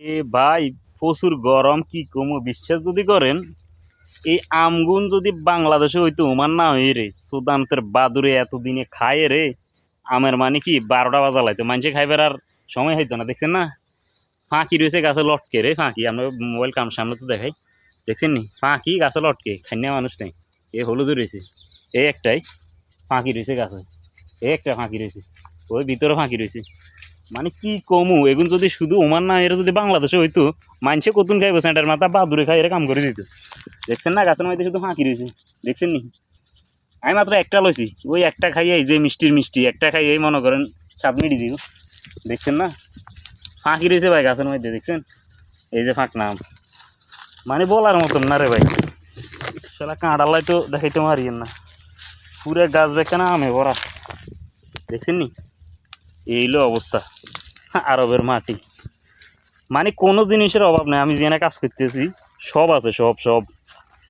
এ ভাই, প্রচুর গরম, কি কমো? বিশ্বাস যদি করেন, এই আমগুন যদি বাংলাদেশে হইতো আমার না হই রে। সুদান্তের বাদুরে এতদিনে খায় রে। আমের মানে কি? বারোটা বাজা লাইতো। মানুষে খাইবার আর সময় হইতো না, দেখছেন না? ফাঁকি রয়েছে, গাছে লটকে রে, ফাঁকি। আমরা মোবাইল কাম সামনে তো দেখাই। দেখছেন নি? ফাঁকি, গাছে লটকে। খান্যা মানুষ নেই। এ হলুদ রয়েছে। এই একটাই ফাঁকি রয়েছে গাছে। এই একটা ফাঁকি রয়েছে। ওই ভিতরে ফাঁকি রয়েছে। মানে কি কমু? এগুন যদি শুধু ওমান না, এরা যদি বাংলাদেশে হইতো মানুষে কতুন খাইব সেন্টার, মাথা বা দূরে খাই, এরা কাম করে দিত। দেখছেন না, গাছের মধ্যে শুধু ফাঁকি রয়েছে দেখছেন নি? আমি মাত্র একটা লইছি। ওই একটা খাইয়ে এই যে মিষ্টির মিষ্টি, একটা খাইয়ে মনে করেন সাত মিনিট দিব দেখছেন না? ফাঁকি রয়েছে ভাই গাছের মধ্যে, দেখছেন? এই যে ফাঁক নাম। মানে বলার মতন না রে ভাই। সেটা কাঁড়ালাই তো দেখাইতে মারিয়েন না। পুরো গাছ বেখানা আমে ভরা। দেখছেন নি? এইলো অবস্থা। আরবের মাটি। মানে কোনো জিনিসের অভাব নেই, আমি যেখানে কাজ করতেছি, সব আছে, সব সব।